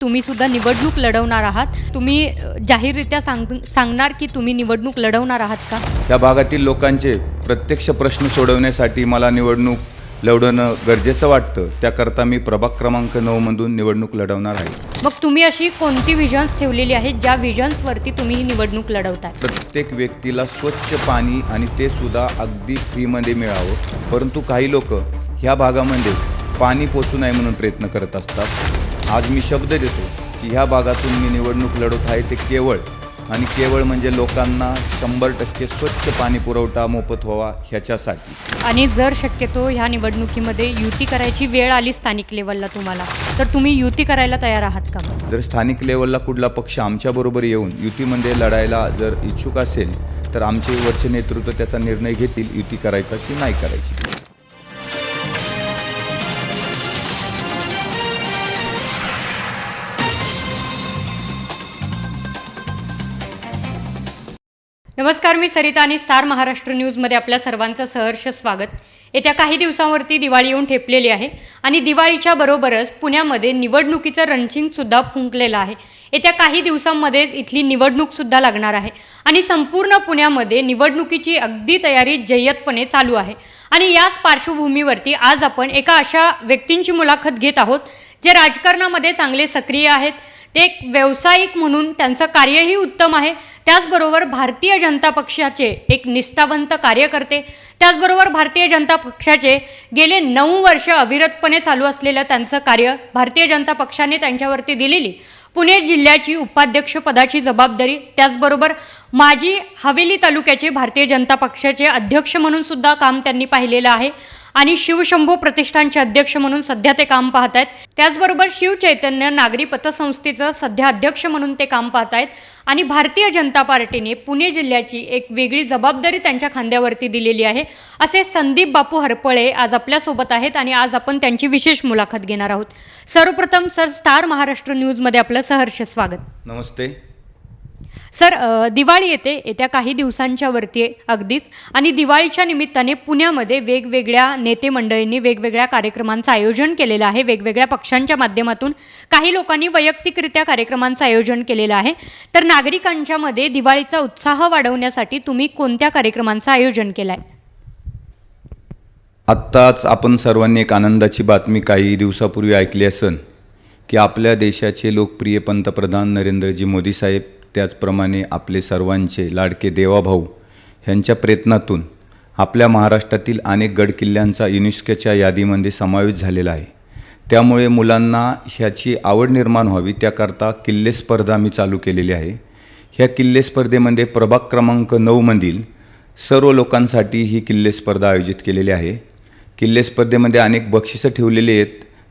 तुम्ही सुद्धा निवडणूक लढवणार आहात. तुम्ही जाहीररित्या सांग सांगणार की तुम्ही निवडणूक लढवणार आहात का? या भागातील लोकांचे प्रत्यक्ष प्रश्न सोडवण्यासाठी मला निवडणूक लढवणं गरजेचं वाटतं. त्याकरता मी प्रभाग क्रमांक नऊमधून निवडणूक लढवणार आहे. मग तुम्ही अशी कोणती व्हिजन्स ठेवलेली आहेत ज्या व्हिजन्सवरती तुम्ही ही निवडणूक लढवताय? प्रत्येक व्यक्तीला स्वच्छ पाणी आणि ते सुद्धा अगदी फ्रीमध्ये मिळावं. परंतु काही लोक ह्या भागामध्ये पाणी पोचू नये म्हणून प्रयत्न करत असतात. आज मी शब्द देतो की ह्या भागातून मी निवडणूक लढवत आहे ते केवळ आणि केवळ म्हणजे लोकांना शंभर टक्के स्वच्छ पाणी पुरवठा मोफत व्हावा ह्याच्यासाठी. आणि जर शक्यतो ह्या निवडणुकीमध्ये युती करायची वेळ आली स्थानिक लेवलला तुम्हाला तर तुम्ही युती करायला तयार आहात का? जर स्थानिक लेवलला कुठला पक्ष आमच्याबरोबर येऊन युतीमध्ये लढायला जर इच्छुक असेल तर आमचे वरचे नेतृत्व त्याचा निर्णय घेतील युती करायचा की नाही करायची. नमस्कार मी सरिता आणि स्टार महाराष्ट्र न्यूजमध्ये आपल्या सर्वांचं सहर्ष स्वागत. येत्या काही दिवसांवरती दिवाळी येऊन ठेपलेली आहे आणि दिवाळीच्या बरोबरच पुण्यामध्ये निवडणुकीचं रणशिंगसुद्धा फुंकलेलं आहे. येत्या काही दिवसांमध्येच इथली निवडणूकसुद्धा लागणार आहे आणि संपूर्ण पुण्यामध्ये निवडणुकीची अगदी तयारी जय्यतपणे चालू आहे. आणि याच पार्श्वभूमीवरती आज आपण एका अशा व्यक्तींची मुलाखत घेत आहोत जे राजकारणामध्ये चांगले सक्रिय आहेत ते एक व्यावसायिक म्हणून त्यांचं कार्यही उत्तम आहे. त्याचबरोबर भारतीय जनता पक्षाचे एक निष्ठावंत कार्यकर्ते त्याचबरोबर भारतीय जनता पक्षाचे गेले नऊ वर्ष अविरतपणे चालू असलेलं त्यांचं कार्य भारतीय जनता पक्षाने त्यांच्यावरती दिलेली. पुणे जिल्ह्याची उपाध्यक्षपदाची जबाबदारी त्याचबरोबर माजी हवेली तालुक्याचे भारतीय जनता पक्षाचे अध्यक्ष म्हणून सुद्धा काम त्यांनी पाहिलेलं आहे. आणि शिवशंभू प्रतिष्ठानचे अध्यक्ष म्हणून सध्या ते काम पाहत आहेत त्याचबरोबर शिवचैतन्य नागरी पतसंस्थेचं सध्या अध्यक्ष म्हणून ते काम पाहत आहेत आणि भारतीय जनता पार्टीने पुणे जिल्ह्याची एक वेगळी जबाबदारी त्यांच्या खांद्यावरती दिलेली आहे. असे संदीप बापू हरपळे आज आपल्यासोबत आहेत आणि आज आपण त्यांची विशेष मुलाखत घेणार आहोत. सर्वप्रथम सर स्टार महाराष्ट्र न्यूजमध्ये आपलं सहर्ष स्वागत. नमस्ते. सर दिवाळी येते येत्या काही दिवसांच्या वरती आहे अगदीच. आणि दिवाळीच्या निमित्ताने पुण्यामध्ये वेगवेगळ्या नेते मंडळींनी वेगवेगळ्या कार्यक्रमांचं आयोजन केलेलं आहे. वेगवेगळ्या पक्षांच्या माध्यमातून काही लोकांनी वैयक्तिकरित्या कार्यक्रमांचं आयोजन केलेलं आहे. तर नागरिकांच्यामध्ये दिवाळीचा उत्साह वाढवण्यासाठी तुम्ही कोणत्या कार्यक्रमांचं आयोजन केलं आहे आत्ताच आपण सर्वांनी एक आनंदाची बातमी काही दिवसापूर्वी ऐकली असन की आपल्या देशाचे लोकप्रिय पंतप्रधान नरेंद्रजी मोदी साहेब त्याचप्रमाणे आपले सर्वांचे लाडके देवाभाऊ ह्यांच्या प्रयत्नातून आपल्या महाराष्ट्रातील अनेक गडकिल्ल्यांचा युनेस्कोच्या यादीमध्ये समावेश झालेला आहे. त्यामुळे मुलांना ह्याची आवड निर्माण व्हावी त्याकरता किल्ले स्पर्धा मी चालू केलेली आहे. ह्या किल्ले स्पर्धेमध्ये प्रभाग क्रमांक नऊमधील सर्व लोकांसाठी ही किल्ले स्पर्धा आयोजित केलेली आहे. किल्ले स्पर्धेमध्ये अनेक बक्षिसं ठेवलेली आहेत.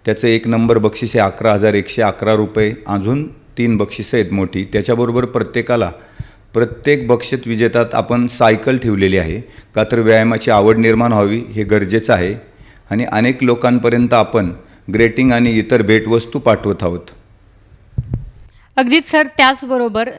त्याचं एक नंबर बक्षीस आहे अकरा हजार एकशे अकरा रुपये. अजून तीन बक्षिसं आहेत मोठी. त्याच्याबरोबर प्रत्येकाला प्रत्येक बक्षीस विजेतात आपण सायकल ठेवलेली आहे. का तर व्यायामाची आवड निर्माण व्हावी हे गरजेचं आहे. आणि अनेक लोकांपर्यंत आपण ग्रेटिंग आणि इतर भेटवस्तू पाठवत आहोत. अगदीच सर त्याचबरोबर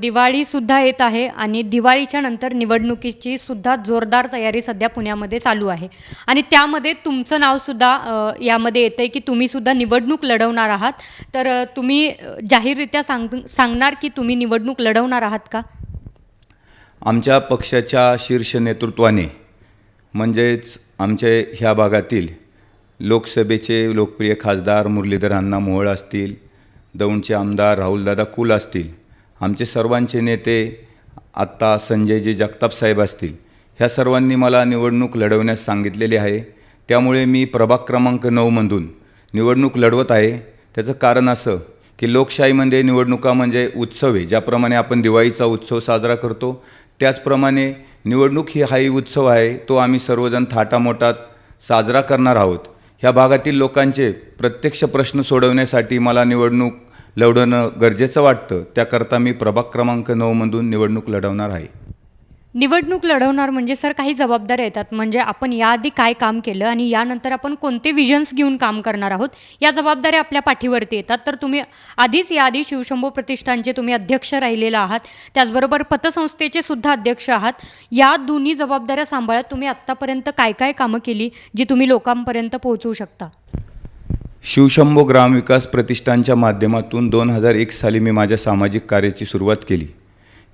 दिवाळीसुद्धा येत आहे आणि दिवाळीच्या नंतर निवडणुकीची सुद्धा जोरदार तयारी सध्या पुण्यामध्ये चालू आहे. आणि त्यामध्ये तुमचं नावसुद्धा यामध्ये येतं आहे की तुम्हीसुद्धा निवडणूक लढवणार आहात. तर तुम्ही जाहीररित्या सांग सांगणार की तुम्ही निवडणूक लढवणार आहात का? आमच्या पक्षाच्या शीर्ष नेतृत्वाने म्हणजेच आमचे ह्या भागातील लोकसभेचे लोकप्रिय खासदार मुरलीधर अण्णा मोहोळ असतील दौंडचे आमदार राहुलदादा कुल असतील. आमचे सर्वांचे नेते आत्ता संजयजी जगताप साहेब असतील. ह्या सर्वांनी मला निवडणूक लढवण्यास सांगितलेले आहे. त्यामुळे मी प्रभाग क्रमांक नऊमधून निवडणूक लढवत आहे. त्याचं कारण असं की लोकशाहीमध्ये निवडणुका म्हणजे उत्सव आहे ज्याप्रमाणे आपण दिवाळीचा उत्सव साजरा करतो त्याचप्रमाणे निवडणूक ही हाही उत्सव आहे तो आम्ही सर्वजण थाटामोठात साजरा करणार आहोत. ह्या भागातील लोकांचे प्रत्यक्ष प्रश्न सोडवण्यासाठी मला निवडणूक लढवणं गरजेचं वाटतं. त्याकरता मी प्रभाग क्रमांक नऊमधून निवडणूक लढवणार आहे. निवडणूक लढवणार म्हणजे सर काही जबाबदाऱ्या येतात. म्हणजे आपण याआधी काय काम केलं आणि यानंतर आपण कोणते विजन्स घेऊन काम करणार आहोत या जबाबदाऱ्या आपल्या पाठीवरती येतात. तर तुम्ही आधीच याआधी शिवशंभू प्रतिष्ठानचे तुम्ही अध्यक्ष राहिलेला आहात. त्याचबरोबर पतसंस्थेचे सुद्धा अध्यक्ष आहात. या दोन्ही जबाबदाऱ्या सांभाळत तुम्ही आत्तापर्यंत काय काय कामं केली जी तुम्ही लोकांपर्यंत पोहोचवू शकता? शिवशंभो ग्रामविकास प्रतिष्ठानच्या माध्यमातून दोन हजार एक साली मी माझ्या सामाजिक कार्याची सुरुवात केली.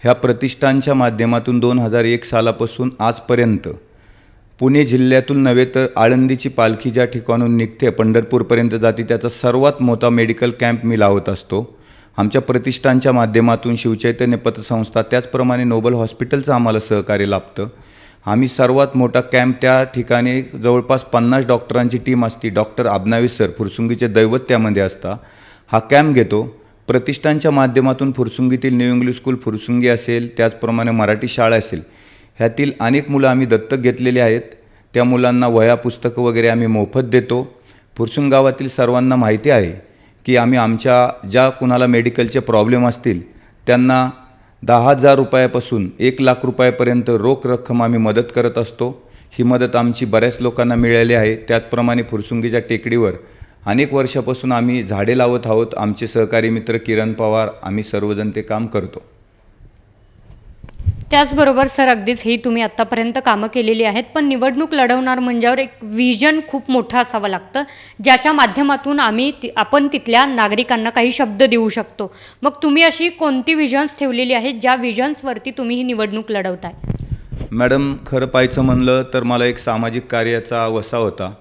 ह्या प्रतिष्ठानच्या माध्यमातून दोन हजार एक सालापासून आजपर्यंत पुणे जिल्ह्यातून नव्हे तर आळंदीची पालखी ज्या ठिकाणून निघते पंढरपूरपर्यंत जाते त्याचा सर्वात मोठा मेडिकल कॅम्प मी लावत असतो. आमच्या प्रतिष्ठानच्या माध्यमातून शिवचैतन्य पतसंस्था त्याचप्रमाणे नोबल हॉस्पिटलचं आम्हाला सहकार्य लाभतं. आम्ही सर्वात मोठा कॅम्प त्या ठिकाणी जवळपास पन्नास डॉक्टरांची टीम असती. डॉक्टर आबनावी सर फुरसुंगीचे दैवत त्यामध्ये असता. हा कॅम्प घेतो. प्रतिष्ठानच्या माध्यमातून फुरसुंगीतील न्यू इंग्लिश स्कूल फुरसुंगी असेल त्याचप्रमाणे मराठी शाळा असेल ह्यातील अनेक मुलं आम्ही दत्तक घेतलेली आहेत. त्या मुलांना वह्या पुस्तकं वगैरे आम्ही मोफत देतो. फुरसुंग गावातील सर्वांना माहिती आहे की आम्ही आमच्या ज्या कुणाला मेडिकलचे प्रॉब्लेम असतील त्यांना दहा हजार रुपयापासून एक लाख रुपयापर्यंत रोख रक्कम आम्ही मदत करत असतो. ही मदत आमची बऱ्याच लोकांना मिळाली आहे. त्याचप्रमाणे फुरसुंगीच्या टेकडीवर अनेक वर्षापासून आम्ही झाडे लावत आहोत. आमचे सहकारी मित्र किरण पवार आम्ही सर्वजण ते काम करतो. त्याचबरोबर सर अगदीच ही तुम्ही आत्तापर्यंत कामं केलेली आहेत पण निवडणूक लढवणार म्हणल्यावर एक विजन खूप मोठं असावं लागतं ज्याच्या माध्यमातून आम्ही ति आपण तिथल्या नागरिकांना काही शब्द देऊ शकतो. मग तुम्ही अशी कोणती विजन्स ठेवलेली आहेत ज्या विजन्सवरती तुम्ही ही निवडणूक लढवताय? मॅडम खरं पाहायचं म्हणलं तर मला एक सामाजिक कार्याचा वसा होता.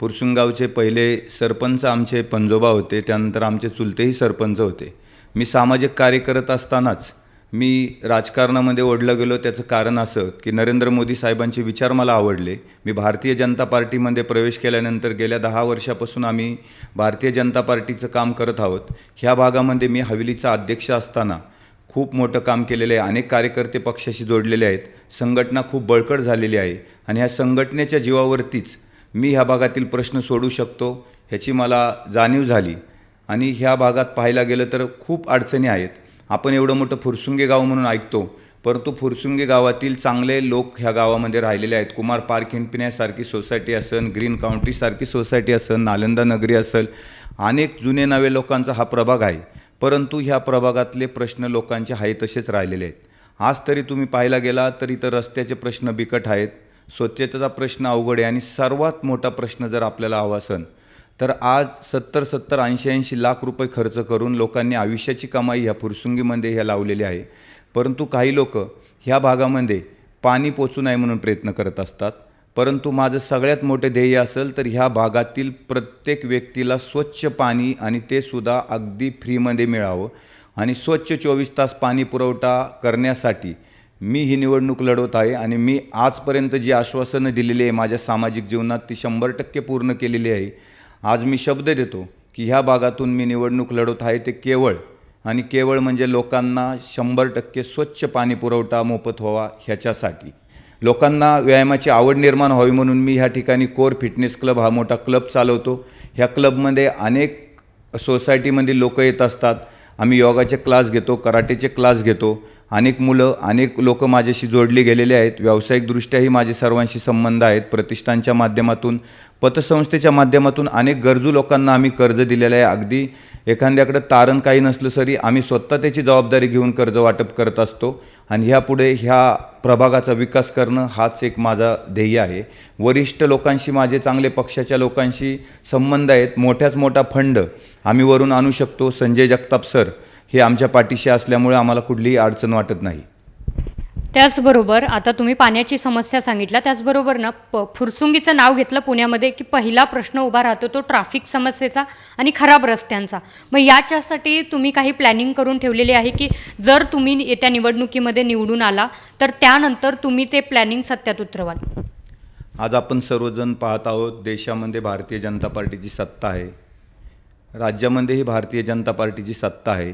पुरसुंगावचे पहिले सरपंच आमचे पंजोबा होते त्यानंतर आमचे चुलतेही सरपंच होते. मी सामाजिक कार्य करत असतानाच मी राजकारणामध्ये ओढलं गेलो. त्याचं कारण असं की नरेंद्र मोदी साहेबांचे विचार मला आवडले. मी भारतीय जनता पार्टीमध्ये प्रवेश केल्यानंतर गेल्या दहा वर्षापासून आम्ही भारतीय जनता पार्टीचं काम करत आहोत. ह्या भागामध्ये मी हवेलीचा अध्यक्ष असताना खूप मोठं काम केलेलं आहे. अनेक कार्यकर्ते पक्षाशी जोडलेले आहेत. संघटना खूप बळकट झालेली आहे. आणि ह्या संघटनेच्या जीवावरतीच मी ह्या भागातील प्रश्न सोडू शकतो ह्याची मला जाणीव झाली. आणि ह्या भागात पाहायला गेलं तर खूप अडचणी आहेत. आपण एवढं मोठं फुरसुंगे गाव म्हणून ऐकतो परंतु फुरसुंगे गावातील चांगले लोक ह्या गावामध्ये राहिलेले आहेत. कुमार पार्क हिंपिण्यासारखी सोसायटी असेल ग्रीन काउंटीसारखी सोसायटी असेल नालंदा नगरी असेल अनेक जुने नवे लोकांचा हा प्रभाग आहे. परंतु ह्या प्रभागातले प्रश्न लोकांचे आहे तसेच राहिलेले आहेत. आज तरी तुम्ही पाहायला गेला तर इथं रस्त्याचे प्रश्न बिकट आहेत. स्वच्छतेचा प्रश्न अवघड आहे आणि सर्वात मोठा प्रश्न जर आपल्याला हवा तर आज सत्तर सत्तर ऐंशी ऐंशी लाख रुपये खर्च करून लोकांनी आयुष्याची कमाई ह्या फुरसुंगीमध्ये ह्या लावलेली आहे. परंतु काही लोक ह्या भागामध्ये पाणी पोचू नये म्हणून प्रयत्न करत असतात. परंतु माझं सगळ्यात मोठे ध्येय असेल तर ह्या भागातील प्रत्येक व्यक्तीला स्वच्छ पाणी आणि ते सुद्धा अगदी फ्रीमध्ये मिळावं. आणि स्वच्छ चोवीस तास पाणी पुरवठा करण्यासाठी मी ही निवडणूक लढवत आहे आणि मी आजपर्यंत जी आश्वासनं दिलेली आहे माझ्या सामाजिक जीवनात ती शंभर टक्के पूर्ण केलेली आहे. आज मी शब्द देतो की ह्या भागातून मी निवडणूक लढवत आहे ते केवळ आणि केवळ म्हणजे लोकांना शंभर टक्के स्वच्छ पाणी पुरवठा मोफत व्हावा ह्याच्यासाठी. लोकांना व्यायामाची आवड निर्माण व्हावी म्हणून मी ह्या ठिकाणी कोर फिटनेस क्लब हा मोठा क्लब चालवतो. ह्या क्लबमध्ये अनेक सोसायटीमधील लोक येत असतात. आम्ही योगाचे क्लास घेतो कराटेचे क्लास घेतो. अनेक मुलं अनेक लोक माझ्याशी जोडली गेलेले आहेत. व्यावसायिकदृष्ट्याही माझे सर्वांशी संबंध आहेत. प्रतिष्ठानच्या माध्यमातून पतसंस्थेच्या माध्यमातून अनेक गरजू लोकांना आम्ही कर्ज दिलेलं आहे. अगदी एखाद्याकडं तारण काही नसलं तरी आम्ही स्वतः त्याची जबाबदारी घेऊन कर्ज वाटप करत असतो आणि ह्यापुढे ह्या प्रभागाचा विकास करणं हाच एक माझा ध्येय आहे. वरिष्ठ लोकांशी माझे चांगले पक्षाच्या लोकांशी संबंध आहेत. मोठ्याच मोठा फंड आम्ही वरून आणू शकतो. संजय जगताप सर हे आमच्या पाठीशी असल्यामुळे आम्हाला कुठलीही अडचण वाटत नाही. त्याचबरोबर आता तुम्ही पाण्याची समस्या सांगितला त्याचबरोबर ना प फुरसुंगीचं नाव घेतलं पुण्यामध्ये की पहिला प्रश्न उभा राहतो तो ट्रॅफिक समस्येचा आणि खराब रस्त्यांचा. मग याच्यासाठी तुम्ही काही प्लॅनिंग करून ठेवलेली आहे की जर तुम्ही येत्या निवडणुकीमध्ये निवडून आला तर त्यानंतर तुम्ही ते प्लॅनिंग सत्यात उतरवाल? आज आपण सर्वजण पाहत आहोत देशामध्ये भारतीय जनता पार्टीची सत्ता आहे. राज्यामध्येही भारतीय जनता पार्टीची सत्ता आहे.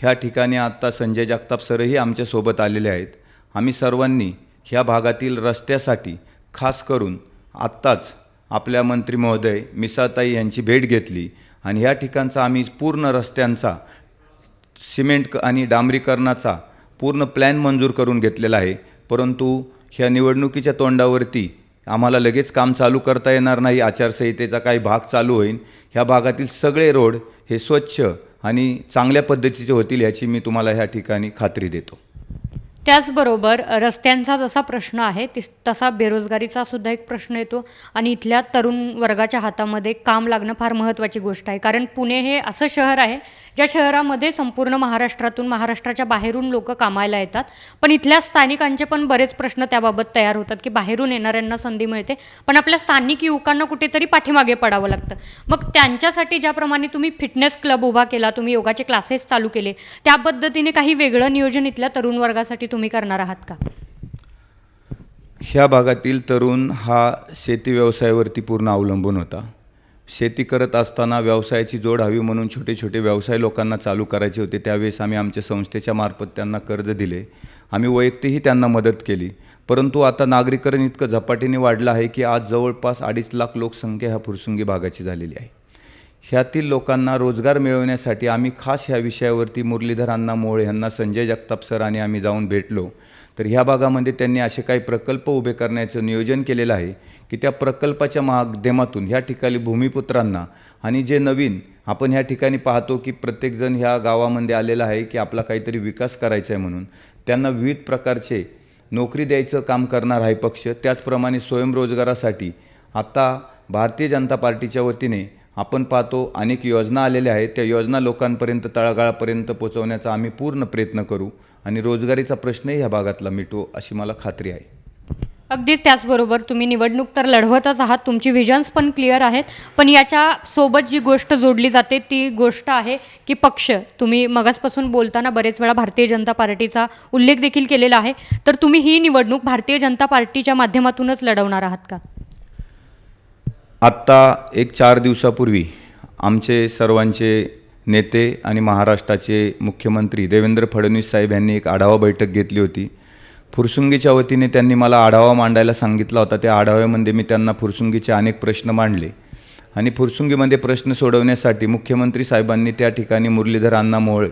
ह्या ठिकाणी आत्ता संजय जगताप सरही आमच्यासोबत आलेले आहेत. आम्ही सर्वांनी ह्या भागातील रस्त्यासाठी खास करून आत्ताच आपल्या मंत्री महोदय मिसाताई यांची भेट घेतली आणि ह्या ठिकाणचा आम्ही पूर्ण रस्त्यांचा सिमेंट क- आणि डांबरीकरणाचा पूर्ण प्लॅन मंजूर करून घेतलेला आहे. परंतु ह्या निवडणुकीच्या तोंडावरती आम्हाला लगेच काम चालू करता येणार नाही. आचारसंहितेचा काही भाग चालू होईल. ह्या भागातील सगळे रोड हे स्वच्छ आणि चांगल्या पद्धतीचे होतील याची मी तुम्हाला ह्या ठिकाणी खात्री देतो. त्याचबरोबर रस्त्यांचा जसा प्रश्न आहे तसा बेरोजगारीचा सुद्धा एक प्रश्न येतो आणि इथल्या तरुण वर्गाच्या हातामध्ये काम लागणं फार महत्त्वाची गोष्ट आहे. कारण पुणे हे असं शहर आहे ज्या शहरामध्ये संपूर्ण महाराष्ट्रातून महाराष्ट्राच्या बाहेरून लोक कामायला येतात पण इथल्या स्थानिकांचे पण बरेच प्रश्न त्याबाबत तयार होतात की बाहेरून येणाऱ्यांना संधी मिळते पण आपल्या स्थानिक युवकांना कुठेतरी पाठीमागे पडावं लागतं. मग त्यांच्यासाठी ज्याप्रमाणे तुम्ही फिटनेस क्लब उभा केला तुम्ही योगाचे क्लासेस चालू केले त्या पद्धतीने काही वेगळं नियोजन इथल्या तरुण वर्गासाठी तुम्ही करणार आहात का? ह्या भागातील तरुण हा शेती व्यवसायावरती पूर्ण अवलंबून होता. शेती करत असताना व्यवसायाची जोड हवी म्हणून छोटे छोटे व्यवसाय लोकांना चालू करायचे होते. त्यावेळेस आम्ही आमच्या संस्थेच्या मार्फत त्यांना कर्ज दिले. आम्ही वैयक्तिकही त्यांना मदत केली. परंतु आता नागरीकरण इतकं झपाटीने वाढलं आहे की आज जवळपास अडीच लाख लोकसंख्या ह्या फुरसुंगी भागाची झालेली आहे. ह्यातील लोकांना रोजगार मिळवण्यासाठी आम्ही खास ह्या विषयावरती मुरलीधर अण्णा मोळे यांना संजय जगताप सर आणि आम्ही जाऊन भेटलो. तर ह्या भागामध्ये त्यांनी असे काही प्रकल्प उभे करण्याचं नियोजन केलेलं आहे. की त्या प्रकल्पाच्या माध्यमातून ह्या ठिकाणी भूमिपुत्रांना आणि जे नवीन आपण ह्या ठिकाणी पाहतो की प्रत्येकजण ह्या गावामध्ये आलेला आहे की आपला काहीतरी विकास करायचा आहे म्हणून त्यांना विविध प्रकारचे नोकरी द्यायचं काम करणार आहे पक्ष. त्याचप्रमाणे स्वयंरोजगारासाठी आता भारतीय जनता पार्टीच्या वतीने आपण पाहतो अनेक योजना आलेल्या आहेत. त्या योजना लोकांपर्यंत तळागाळापर्यंत पोचवण्याचा आम्ही पूर्ण प्रयत्न करू आणि रोजगारीचा प्रश्नही ह्या भागातला मिटवू अशी मला खात्री आहे. अगदीच त्याचबरोबर तुम्ही निवडणूक तर लढवतच आहात तुमची व्हिजन्स पण क्लिअर आहेत पण याच्या सोबत जी गोष्ट जोडली जाते ती गोष्ट आहे की पक्ष. तुम्ही मगासपासून बोलताना बरेच वेळा भारतीय जनता पार्टीचा उल्लेख देखील केलेला आहे. तर तुम्ही ही निवडणूक भारतीय जनता पार्टीच्या माध्यमातूनच लढवणार आहात का? आत्ता एक चार दिवसापूर्वी आमचे सर्वांचे नेते आणि महाराष्ट्राचे मुख्यमंत्री देवेंद्र फडणवीस साहेब यांनी एक आढावा बैठक घेतली होती. फुरसुंगीच्या वतीने त्यांनी मला आढावा मांडायला सांगितला होता. त्या आढाव्यामध्ये मी त्यांना फुरसुंगीचे अनेक प्रश्न मांडले. आणि फुरसुंगीमध्ये प्रश्न सोडवण्यासाठी मुख्यमंत्री साहेबांनी त्या ठिकाणी मुरलीधर अण्णा मोहोळे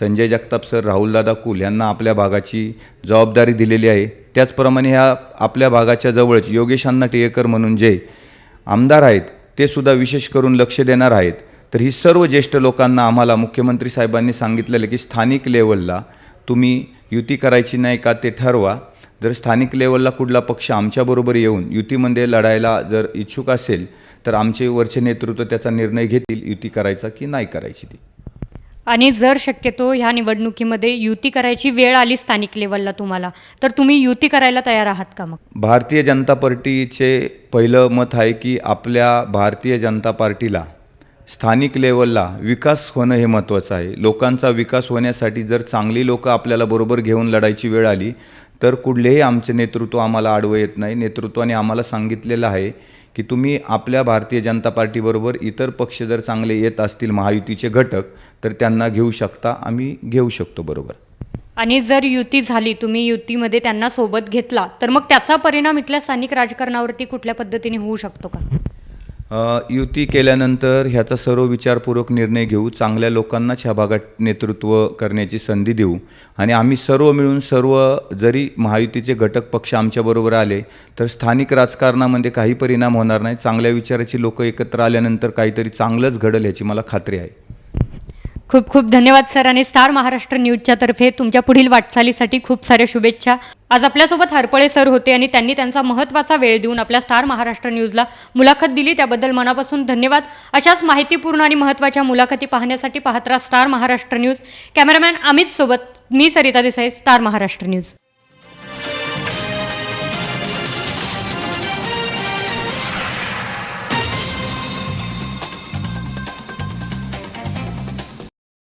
संजय जगताप सर राहुलदादा कुल यांना आपल्या भागाची जबाबदारी दिलेली आहे. त्याचप्रमाणे ह्या आपल्या भागाच्या जवळच योगेश अण्णा टिळेकर म्हणून जे आमदार आहेत ते सुद्धा विशेष करून लक्ष देणार आहेत. तर ही सर्व ज्येष्ठ लोकांना आम्हाला मुख्यमंत्री साहेबांनी सांगितलेलं की स्थानिक लेवलला तुम्ही युती करायची नाही का ते ठरवा. जर स्थानिक लेवलला कुठला पक्ष आमच्याबरोबर येऊन युतीमध्ये लढायला जर इच्छुक असेल तर आमचे वरचे नेतृत्व त्याचा निर्णय घेतील युती करायचा की नाही करायची ती. आणि जर शक्यतो ह्या निवडणुकीमध्ये युती करायची वेळ आली स्थानिक लेवलला तुम्हाला तर तुम्ही युती करायला तयार आहात का मग? भारतीय जनता पार्टीचे पहिलं मत आहे की आपल्या भारतीय जनता पार्टीला स्थानिक लेवलला विकास होणं हे महत्त्वाचं आहे. लोकांचा विकास होण्यासाठी जर चांगली लोकं आपल्याला बरोबर घेऊन लढायची वेळ आली तर कुठलेही आमचे नेतृत्व आम्हाला आडवं येत नाही. नेतृत्वाने आम्हाला सांगितलेलं आहे की तुम्ही आपल्या भारतीय जनता पार्टीबरोबर इतर पक्ष जर चांगले येत असतील महायुतीचे घटक तर त्यांना घेऊ शकता. आम्ही घेऊ शकतो बरोबर. आणि जर युती झाली तुम्ही युतीमध्ये त्यांना सोबत घेतला तर मग त्याचा परिणाम इथल्या स्थानिक राजकारणावरती कुठल्या पद्धतीने होऊ शकतो का? युती केल्यानंतर ह्याचा सर्व विचारपूर्वक निर्णय घेऊ चांगल्या लोकांनाच ह्या भागात नेतृत्व करण्याची संधी देऊ. आणि आम्ही सर्व मिळून सर्व जरी महायुतीचे घटक पक्ष आमच्याबरोबर आले तर स्थानिक राजकारणामध्ये काही परिणाम होणार नाही. चांगल्या विचाराची लोकं एकत्र आल्यानंतर काहीतरी चांगलंच घडेल ह्याची मला खात्री आहे. खूप खूप धन्यवाद सर. आणि स्टार महाराष्ट्र न्यूजच्या तर्फे तुमच्या पुढील वाटचालीसाठी खूप साऱ्या शुभेच्छा. आज आपल्यासोबत हरपळे सर होते आणि त्यांनी त्यांचा महत्त्वाचा वेळ देऊन आपल्या स्टार महाराष्ट्र न्यूजला मुलाखत दिली. त्याबद्दल मनापासून धन्यवाद. अशाच माहितीपूर्ण आणि महत्त्वाच्या मुलाखती पाहण्यासाठी पाहत राहा star Maharashtra news. Cameraman Amit सोबत मी सरिता देसाई स्टार महाराष्ट्र न्यूज.